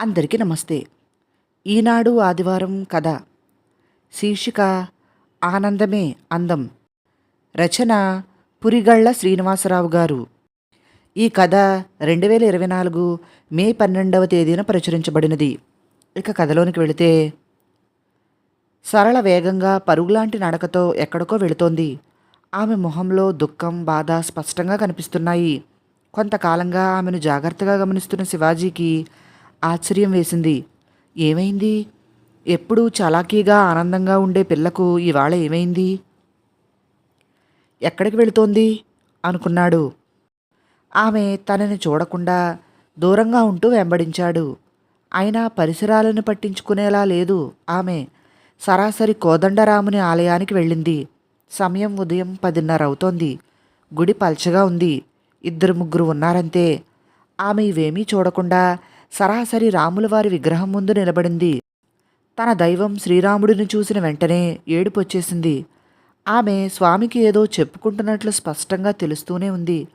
అందరికీ నమస్తే. ఈనాడు ఆదివారం కథ. శీర్షిక ఆనందమే అందం. రచన పురిగళ్ళ శ్రీనివాసరావు గారు. ఈ కథ రెండు వేల ఇరవై నాలుగు మే పన్నెండవ తేదీన ప్రచురించబడినది. ఇక కథలోనికి వెళితే సరళ వేగంగా పరుగులాంటి నడకతో ఎక్కడికో వెళుతోంది. ఆమె మొహంలో దుఃఖం బాధ స్పష్టంగా కనిపిస్తున్నాయి. కొంతకాలంగా ఆమెను జాగ్రత్తగా గమనిస్తున్న శివాజీకి ఆశ్చర్యం వేసింది. ఏమైంది? ఎప్పుడూ చలాకీగా ఆనందంగా ఉండే పిల్లకు ఇవాళ ఏమైంది? ఎక్కడికి వెళుతోంది? అనుకున్నాడు. ఆమె తనని చూడకుండా దూరంగా ఉంటూ వెంబడించాడు. అయినా పరిసరాలను పట్టించుకునేలా లేదు. ఆమె సరాసరి కోదండరాముని ఆలయానికి వెళ్ళింది. సమయం ఉదయం పదిన్నర అవుతోంది గుడి పల్చగా ఉంది. ఇద్దరు ముగ్గురు ఉన్నారంతే. ఆమె ఇవేమీ చూడకుండా సరాసరి రాముల వారి విగ్రహం ముందు నిలబడింది. తన దైవం శ్రీరాముడిని చూసిన వెంటనే ఏడుపొచ్చేసింది. ఆమె స్వామికి ఏదో చెప్పుకుంటున్నట్లు స్పష్టంగా తెలుస్తూనే ఉంది.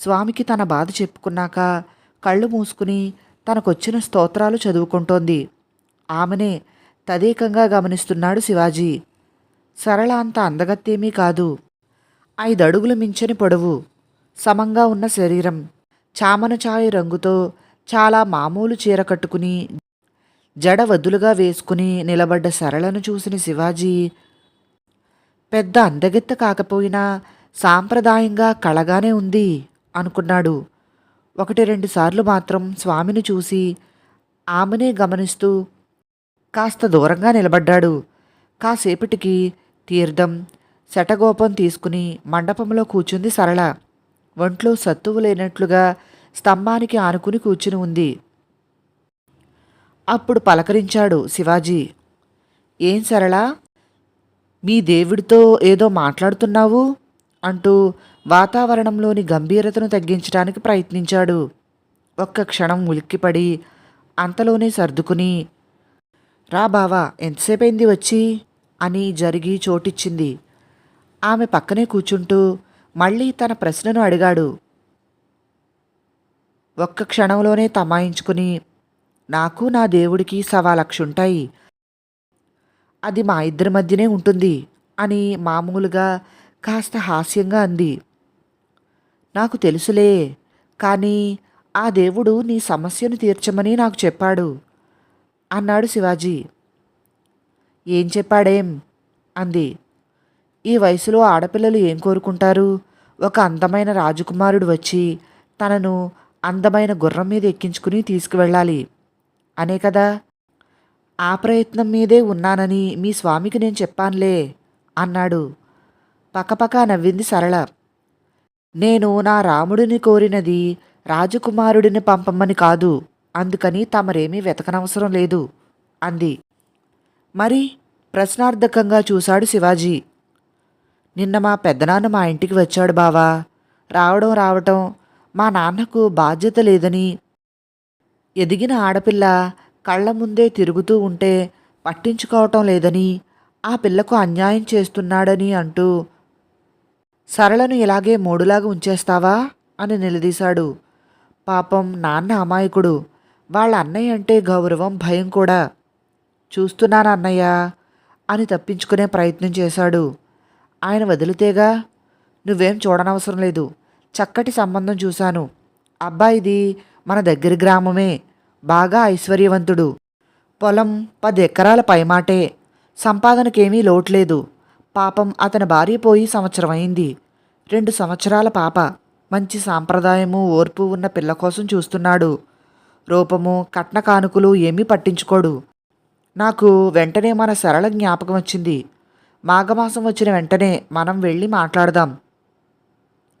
స్వామికి తన బాధ చెప్పుకున్నాక కళ్ళు మూసుకుని తనకొచ్చిన స్తోత్రాలు చదువుకుంటోంది. ఆమెనే తదేకంగా గమనిస్తున్నాడు శివాజీ. సరళ అంత అందగత్తేమీ కాదు. ఐదడుగులు మించని పొడవు. సమంగా ఉన్న శరీరం. చామన ఛాయ రంగుతో చాలా మామూలు చీర కట్టుకుని జడ వదులుగా వేసుకుని నిలబడ్డ సరళను చూసిన శివాజీ పెద్ద అందగెత్త కాకపోయినా సాంప్రదాయంగా కళగానే ఉంది అనుకున్నాడు. ఒకటి రెండు సార్లు మాత్రం స్వామిని చూసి ఆమెనే గమనిస్తూ కాస్త దూరంగా నిలబడ్డాడు. కాసేపటికి తీర్థం శటగోపం తీసుకుని మండపంలో కూర్చుంది సరళ. ఒంట్లో సత్తువు లేనట్లుగా స్తంభానికి ఆనుకుని కూర్చుని ఉంది. అప్పుడు పలకరించాడు శివాజీ ఏం సరళా మీ దేవుడితో ఏదో మాట్లాడుతున్నావు? అంటూ వాతావరణంలోని గంభీరతను తగ్గించడానికి ప్రయత్నించాడు. ఒక్క క్షణం ఉలిక్కిపడి అంతలోనే సర్దుకుని రా బావా ఎంతసేపైంది వచ్చి? అని జరిగి చోటిచ్చింది. ఆమె పక్కనే కూర్చుంటూ మళ్ళీ తన ప్రశ్నను అడిగాడు. ఒక్క క్షణంలోనే తమాయించుకుని నాకు నా దేవుడికి సవా లక్ష ఉంటాయి అది మా ఇద్దరి మధ్యనే ఉంటుంది అని మామూలుగా కాస్త హాస్యంగా అంది. నాకు తెలుసులే కానీ ఆ దేవుడు నీ సమస్యను తీర్చమని నాకు చెప్పాడు అన్నాడు శివాజీ. ఏం చెప్పాడేం? అంది. ఈ వయసులో ఆడపిల్లలు ఏం కోరుకుంటారు? ఒక అందమైన రాజకుమారుడు వచ్చి తనను అందమైన గుర్రం మీద ఎక్కించుకుని తీసుకువెళ్ళాలి. అనే కదా? ఆ ప్రయత్నం మీదే ఉన్నానని మీ స్వామికి నేను చెప్పానులే అన్నాడు. పక్కపక్క నవ్వింది సరళ. నేను నా రాముడిని కోరినది రాజకుమారుడిని పంపమని కాదు అందుకని తమరేమీ వెతకనవసరం లేదు అంది. మరి ప్రశ్నార్థకంగా చూశాడు శివాజీ. నిన్న మా పెద్దనాన్న మా ఇంటికి వచ్చాడు బావా. రావడం రావటం మా నాన్నకు బాధ్యత లేదని. ఎదిగిన ఆడపిల్ల కళ్ళ ముందే తిరుగుతూ ఉంటే పట్టించుకోవటం లేదని ఆ పిల్లకు అన్యాయం చేస్తున్నాడని అంటూ సరళను ఇలాగే మూడులాగా ఉంచేస్తావా? అని నిలదీశాడు. పాపం నాన్న అమాయకుడు. వాళ్ళ అన్నయ్య అంటే గౌరవం భయం కూడా. చూస్తున్నాను అన్నయ్య? అని తప్పించుకునే ప్రయత్నం చేశాడు. ఆయన వదిలితేగా నువ్వేం చూడనవసరం లేదు. చక్కటి సంబంధం చూశాను. అబ్బాయిది మన దగ్గరి గ్రామమే. బాగా ఐశ్వర్యవంతుడు. పొలం పది ఎకరాల పైమాటే. సంపాదనకేమీ లోట్లేదు. పాపం అతని భార్య పోయి సంవత్సరం అయింది రెండు సంవత్సరాల పాప. మంచి సాంప్రదాయము ఓర్పు ఉన్న పిల్ల కోసం చూస్తున్నాడు. రూపము కట్న కానుకలు ఏమీ పట్టించుకోడు. నాకు వెంటనే మన సరళ జ్ఞాపకం వచ్చింది. మాఘమాసం వచ్చిన వెంటనే మనం వెళ్ళి మాట్లాడదాం.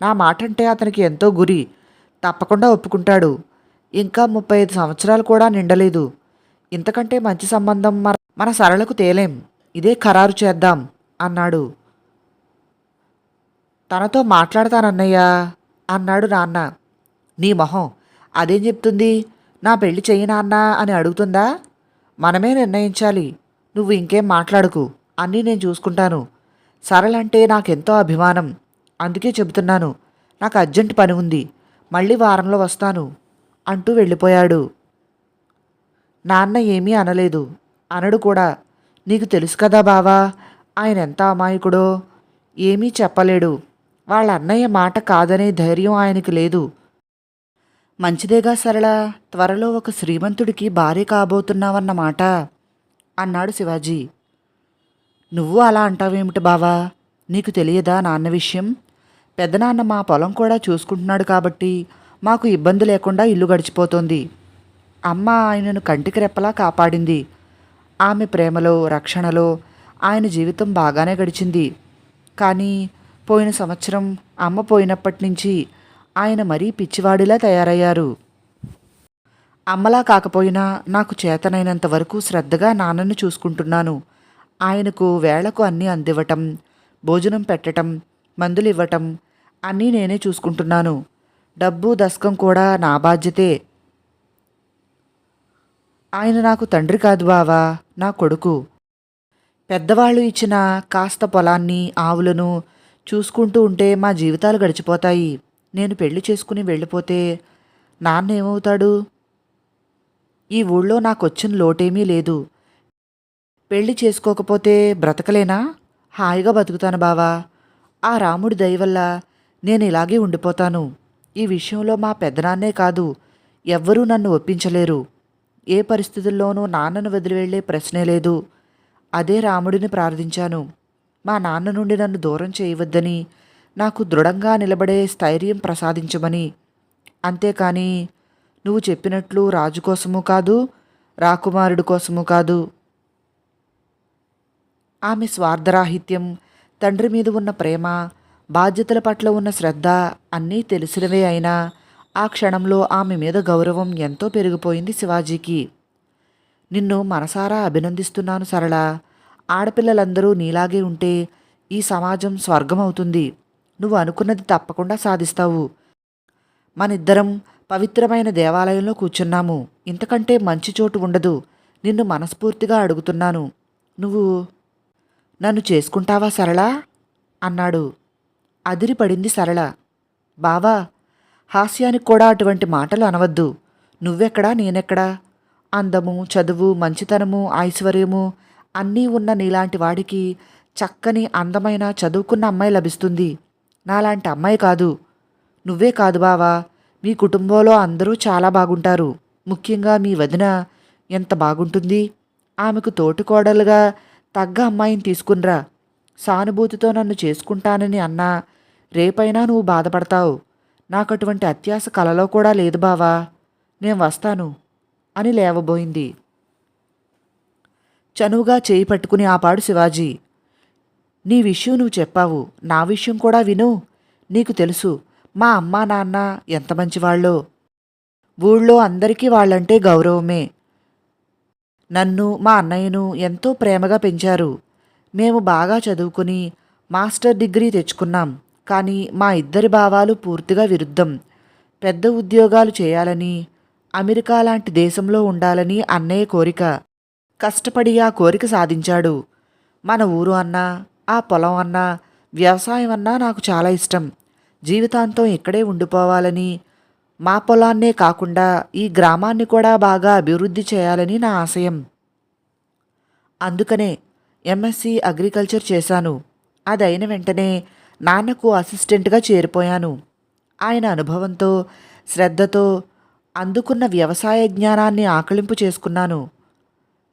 నా మాట అంటే అతనికి ఎంతో గురి. తప్పకుండా ఒప్పుకుంటాడు. ఇంకా ముప్పై ఐదు సంవత్సరాలు కూడా నిండలేదు. ఇంతకంటే మంచి సంబంధం మన మన సరళకు తేలేం. ఇదే ఖరారు చేద్దాం అన్నాడు. తనతో మాట్లాడతానన్నయ్యా అన్నాడు నాన్న. నీ మొహం అదేం చెప్తుంది? నా పెళ్ళి చెయ్యి నాన్న అని అడుగుతుందా? మనమే నిర్ణయించాలి. నువ్వు ఇంకేం మాట్లాడుకు. అన్నీ నేను చూసుకుంటాను. సరళంటే నాకెంతో అభిమానం. అందుకే చెబుతున్నాను నాకు అర్జెంట్ పని ఉంది మళ్ళీ వారంలో వస్తాను అంటూ వెళ్ళిపోయాడు. నాన్న ఏమీ అనలేదు. అనడు కూడా నీకు తెలుసు కదా బావా ఆయన ఎంత అమాయకుడో. ఏమీ చెప్పలేడు. వాళ్ళ అన్నయ్య మాట కాదనే ధైర్యం ఆయనకి లేదు. మంచిదేగా సరళ త్వరలో ఒక శ్రీమంతుడికి భార్య కాబోతున్నావన్నమాట అన్నాడు శివాజీ. నువ్వు అలా అంటావేమిటి బావా? నీకు తెలియదా నాన్న విషయం? పెద్దనాన్న మా పొలం కూడా చూసుకుంటున్నాడు కాబట్టి మాకు ఇబ్బంది లేకుండా ఇల్లు గడిచిపోతోంది. అమ్మ ఆయనను కంటికి రెప్పలా కాపాడింది. ఆమె ప్రేమలో రక్షణలో ఆయన జీవితం బాగానే గడిచింది. కానీ పోయిన సంవత్సరం అమ్మ పోయినప్పటి నుంచి ఆయన మరీ పిచ్చివాడిలా తయారయ్యారు. అమ్మలా కాకపోయినా నాకు చేతనైనంత వరకు శ్రద్ధగా నాన్నను చూసుకుంటున్నాను. ఆయనకు వేళకు అన్నీ అందివ్వటం భోజనం పెట్టటం మందులు ఇవ్వటం అన్నీ నేనే చూసుకుంటున్నాను. డబ్బు దశకం కూడా నా బాధ్యతే. ఆయన నాకు తండ్రి కాదు బావా నా కొడుకు. పెద్దవాళ్ళు ఇచ్చిన కాస్త పొలాన్ని ఆవులను చూసుకుంటూ ఉంటే మా జీవితాలు గడిచిపోతాయి. నేను పెళ్ళి చేసుకుని వెళ్ళిపోతే నాన్న ఏమవుతాడు? ఈ ఊళ్ళో నాకు వచ్చిన లోటేమీ లేదు. పెళ్ళి చేసుకోకపోతే బ్రతకలేనా? హాయిగా బతుకుతాను బావా. ఆ రాముడి దయ వల్ల నేను ఇలాగే ఉండిపోతాను. ఈ విషయంలో మా పెద్దనాన్నే కాదు ఎవ్వరూ నన్ను ఒప్పించలేరు. ఏ పరిస్థితుల్లోనూ నాన్నను వదిలి వెళ్ళే ప్రశ్నే లేదు. అదే రాముడిని ప్రార్థించాను. మా నాన్న నుండి నన్ను దూరం చేయవద్దని నాకు దృఢంగా నిలబడే స్థైర్యం ప్రసాదించమని. అంతేకాని నువ్వు చెప్పినట్లు రాజు కోసము కాదు రాకుమారుడు కోసము కాదు. ఆమె స్వార్థరాహిత్యం తండ్రి మీద ఉన్న ప్రేమ బాధ్యతల పట్ల ఉన్న శ్రద్ధ అన్నీ తెలిసినవే అయినా ఆ క్షణంలో ఆమె మీద గౌరవం ఎంతో పెరిగిపోయింది శివాజీకి. నిన్ను మనసారా అభినందిస్తున్నాను సరళ. ఆడపిల్లలందరూ నీలాగే ఉంటే ఈ సమాజం స్వర్గం అవుతుంది నువ్వు అనుకున్నది తప్పకుండా సాధిస్తావు. మనిద్దరం పవిత్రమైన దేవాలయంలో కూర్చున్నాము. ఇంతకంటే మంచి చోటు ఉండదు. నిన్ను మనస్ఫూర్తిగా అడుగుతున్నాను. నువ్వు నన్ను చేసుకుంటావా సరళ? అన్నాడు. అదిరిపడింది సరళ. బావా హాస్యానికి కూడా అటువంటి మాటలు అనవద్దు. నువ్వెక్కడా నేనెక్కడా? అందము చదువు మంచితనము ఐశ్వర్యము అన్నీ ఉన్న నీలాంటి వాడికి చక్కని అందమైన చదువుకున్న అమ్మాయి లభిస్తుంది. నాలాంటి అమ్మాయి కాదు. నువ్వే కాదు బావా మీ కుటుంబంలో అందరూ చాలా బాగుంటారు. ముఖ్యంగా మీ వదిన ఎంత బాగుంటుంది? ఆమెకు తోటికోడలుగా తగ్గ అమ్మాయిని తీసుకునిరా. సానుభూతితో నన్ను చేసుకుంటానని అన్నా రేపైనా నువ్వు బాధపడతావు. నాకు అటువంటి అత్యాశ కలలో కూడా లేదు బావా. నేను వస్తాను అని లేవబోయింది. చనువుగా చేయి పట్టుకుని ఆపాడు శివాజీ. నీ విషయం నువ్వు చెప్పావు. నా విషయం కూడా విను. నీకు తెలుసు మా అమ్మా నాన్న ఎంత మంచివాళ్ళో. ఊళ్ళో అందరికీ వాళ్ళంటే గౌరవమే. నన్ను మా అన్నయ్యను ఎంతో ప్రేమగా పెంచారు. మేము బాగా చదువుకుని మాస్టర్ డిగ్రీ తెచ్చుకున్నాం. కానీ మా ఇద్దరి భావాలు పూర్తిగా విరుద్ధం. పెద్ద ఉద్యోగాలు చేయాలని అమెరికా లాంటి దేశంలో ఉండాలని అన్నయ్య కోరిక. కష్టపడి ఆ కోరిక సాధించాడు. మన ఊరు అన్నా ఆ పొలం అన్నా వ్యవసాయం అన్నా నాకు చాలా ఇష్టం. జీవితాంతం ఇక్కడే ఉండిపోవాలని మా పొలాన్నే కాకుండా ఈ గ్రామాన్ని కూడా బాగా అభివృద్ధి చేయాలని నా ఆశయం. అందుకనే ఎంఎస్సి అగ్రికల్చర్ చేశాను. అది అయిన వెంటనే నాన్నకు అసిస్టెంట్గా చేరిపోయాను. ఆయన అనుభవంతో శ్రద్ధతో అందుకున్న వ్యవసాయ జ్ఞానాన్ని ఆకలింపు చేసుకున్నాను.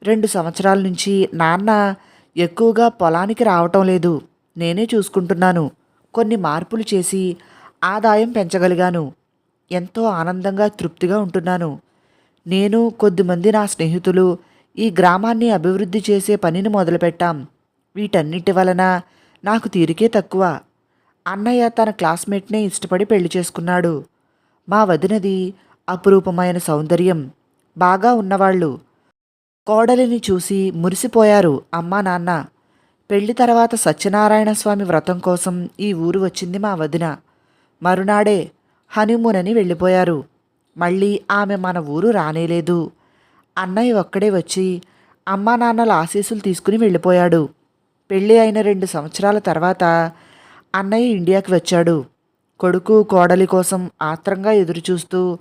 రెండు సంవత్సరాల నుంచి నాన్న ఎక్కువగా పొలానికి రావటం లేదు. నేనే చూసుకుంటున్నాను. కొన్ని మార్పులు చేసి ఆదాయం పెంచగలిగాను. ఎంతో ఆనందంగా తృప్తిగా ఉంటున్నాను. నేను కొద్దిమంది నా స్నేహితులు ఈ గ్రామాన్ని అభివృద్ధి చేసే పనిని మొదలుపెట్టాం. వీటన్నిటి వలన నాకు తీరికే తక్కువ. అన్నయ్య తన క్లాస్మేట్నే ఇష్టపడి పెళ్ళి చేసుకున్నాడు. మా వదినది అపురూపమైన సౌందర్యం. బాగా ఉన్నవాళ్ళు. కోడలిని చూసి మురిసిపోయారు అమ్మా నాన్న. పెళ్ళి తర్వాత సత్యనారాయణ స్వామి వ్రతం కోసం ఈ ఊరు వచ్చింది మా వదిన. మరునాడే హనీమూన్ అని వెళ్ళిపోయారు. మళ్ళీ ఆమె మన ఊరు రానేలేదు. అన్నయ్య ఒక్కడే వచ్చి అమ్మా నాన్నల ఆశీస్సులు తీసుకుని వెళ్ళిపోయాడు. పెళ్ళి అయిన రెండు సంవత్సరాల తర్వాత అన్నయ్య ఇండియాకి వచ్చాడు. కొడుకు కోడలి కోసం ఆత్రంగా ఎదురుచూస్తూ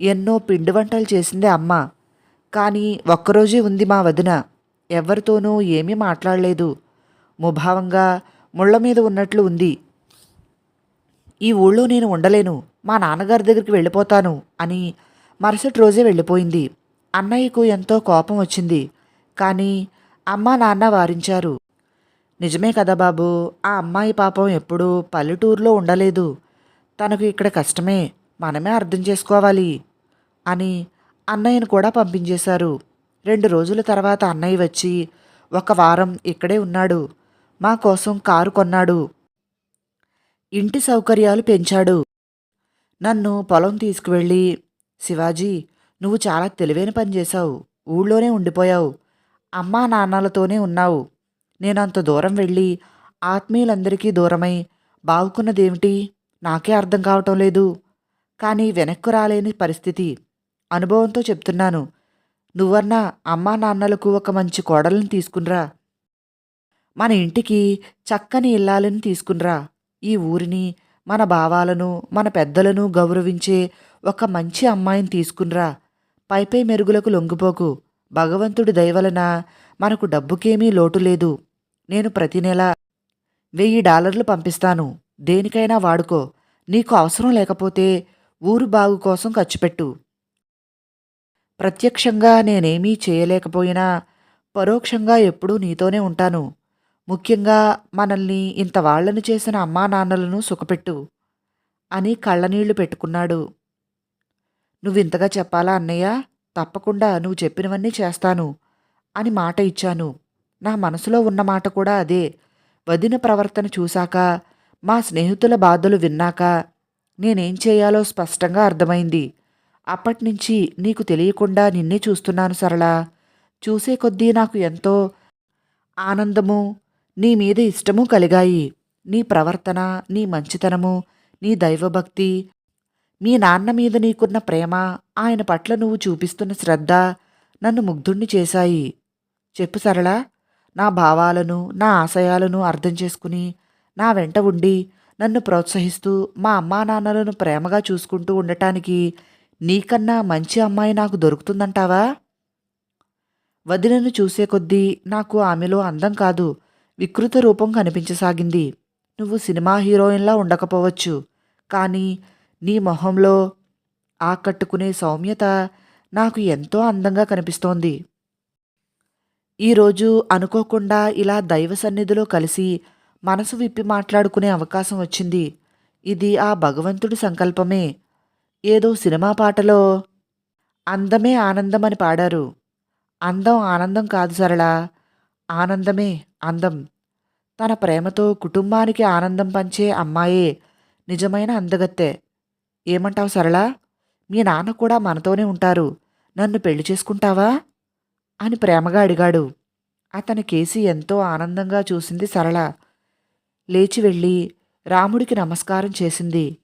ఎన్నో పిండి వంటలు చేసింది అమ్మ. కానీ ఒక్కరోజే ఉంది మా వదిన. ఎవరితోనూ ఏమీ మాట్లాడలేదు. ముభావంగా ముళ్ళ మీద ఉన్నట్లు ఉంది. ఈ ఊళ్ళో నేను ఉండలేను. మా నాన్నగారి దగ్గరికి వెళ్ళిపోతాను అని మరుసటి రోజే వెళ్ళిపోయింది. అన్నయ్యకు ఎంతో కోపం వచ్చింది. కానీ అమ్మ నాన్న వారించారు. నిజమే కదా బాబు ఆ అమ్మాయి పాపం ఎప్పుడూ పల్లెటూరులో ఉండలేదు. తనకు ఇక్కడ కష్టమే మనమే అర్థం చేసుకోవాలి అని అన్నయ్యను కూడా పంపించేశారు. రెండు రోజుల తర్వాత అన్నయ్య వచ్చి ఒక వారం ఇక్కడే ఉన్నాడు మా కోసం కారు కొన్నాడు. ఇంటి సౌకర్యాలు పెంచాడు. నన్ను పొలం తీసుకువెళ్ళి శివాజీ నువ్వు చాలా తెలివైన పని చేశావు ఊళ్ళోనే ఉండిపోయావు అమ్మా నాన్నలతోనే ఉన్నావు నేను అంత దూరం వెళ్ళి ఆత్మీయులందరికీ దూరమై బావుకున్నదేమిటి? నాకే అర్థం కావటం లేదు. కానీ వెనక్కు రాలేని పరిస్థితి అనుభవంతో చెప్తున్నాను. నువ్వన్నా అమ్మా నాన్నలకు ఒక మంచి కోడలను తీసుకునిరా. మన ఇంటికి చక్కని ఇల్లాలను తీసుకునిరా. ఈ ఊరిని మన భావాలను మన పెద్దలను గౌరవించే ఒక మంచి అమ్మాయిని తీసుకునిరా. పైపై మెరుగులకు లొంగిపోకు. భగవంతుడి దయవలన మనకు డబ్బుకేమీ లోటు లేదు. నేను ప్రతి నెల వెయ్యి డాలర్లు పంపిస్తాను. దేనికైనా వాడుకో. నీకు అవసరం లేకపోతే ఊరు బాగు కోసం ఖర్చుపెట్టు ప్రత్యక్షంగా నేనేమీ చేయలేకపోయినా పరోక్షంగా ఎప్పుడూ నీతోనే ఉంటాను. ముఖ్యంగా మనల్ని ఇంత వాళ్ళను చేసిన అమ్మా నాన్నలను సుఖపెట్టు అని కళ్ళనీళ్ళు పెట్టుకున్నాడు. నువ్వింతగా చెప్పాలా అన్నయ్య? తప్పకుండా నువ్వు చెప్పినవన్నీ చేస్తాను. అని మాట ఇచ్చాను. నా మనసులో ఉన్న మాట కూడా అదే. వదిన ప్రవర్తన చూశాక మా స్నేహితుల బాధలు విన్నాక నేనేం చేయాలో స్పష్టంగా అర్థమైంది. అప్పటినుంచి నీకు తెలియకుండా నిన్నే చూస్తున్నాను సరళా. చూసే కొద్దీ నాకు ఎంతో ఆనందము నీ మీద ఇష్టము కలిగాయి. నీ ప్రవర్తన నీ మంచితనము నీ దైవభక్తి మీ నాన్న మీద నీకున్న ప్రేమ ఆయన పట్ల నువ్వు చూపిస్తున్న శ్రద్ధ నన్ను ముగ్ధుణ్ణి చేశాయి. చెప్పు సరళ నా భావాలను నా ఆశయాలను అర్థం చేసుకుని నా వెంట ఉండి నన్ను ప్రోత్సహిస్తూ మా అమ్మా నాన్నలను ప్రేమగా చూసుకుంటూ ఉండటానికి నీకన్నా మంచి అమ్మాయి నాకు దొరుకుతుందంటావా? వదినను చూసే కొద్దీ నాకు ఆమెలో అందం కాదు వికృత రూపం కనిపించసాగింది. నువ్వు సినిమా హీరోయిన్లా ఉండకపోవచ్చు కానీ నీ మొహంలో ఆకట్టుకునే సౌమ్యత నాకు ఎంతో అందంగా కనిపిస్తోంది. ఈరోజు అనుకోకుండా ఇలా దైవ సన్నిధిలో కలిసి మనసు విప్పి మాట్లాడుకునే అవకాశం వచ్చింది. ఇది ఆ భగవంతుడి సంకల్పమే. ఏదో సినిమా పాటలో అందమే ఆనందం అని పాడారు. అందం ఆనందం కాదు సరళ. ఆనందమే అందం. తన ప్రేమతో కుటుంబానికి ఆనందం పంచే అమ్మాయే నిజమైన అందగత్తె. ఏమంటావు సరళ? మీ నాన్న కూడా మనతోనే ఉంటారు. నన్ను పెళ్ళి చేసుకుంటావా? అని ప్రేమగా అడిగాడు. అతని కేసి ఎంతో ఆనందంగా చూసింది సరళ. లేచి వెళ్ళి రాముడికి నమస్కారం చేసింది.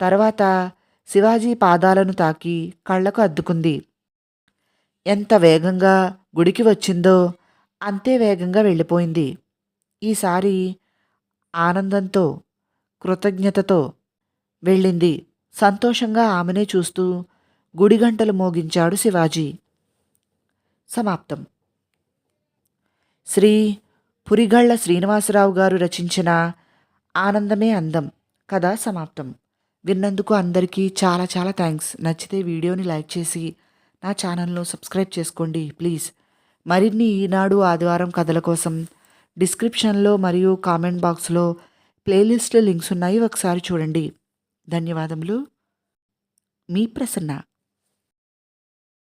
తర్వాత శివాజీ పాదాలను తాకి కళ్ళకు అద్దుకుంది. ఎంత వేగంగా గుడికి వచ్చిందో అంతే వేగంగా వెళ్ళిపోయింది. ఈసారి ఆనందంతో కృతజ్ఞతతో వెళ్ళింది. సంతోషంగా ఆమెనే చూస్తూ గుడిగంటలు మోగించాడు శివాజీ. సమాప్తం. శ్రీ పురిగళ్ళ శ్రీనివాసరావు గారు రచించిన ఆనందమే అందం కథ సమాప్తం. విన్నందుకు అందరికీ చాలా చాలా థ్యాంక్స్. నచ్చితే వీడియోని లైక్ చేసి నా ఛానల్ను సబ్స్క్రైబ్ చేసుకోండి ప్లీజ్. మరిన్ని ఈనాడు ఆదివారం కథల కోసం డిస్క్రిప్షన్లో మరియు కామెంట్ బాక్స్లో ప్లేలిస్ట్ లింక్స్ ఉన్నాయి. ఒకసారి చూడండి. ధన్యవాదములు. మీ ప్రసన్న.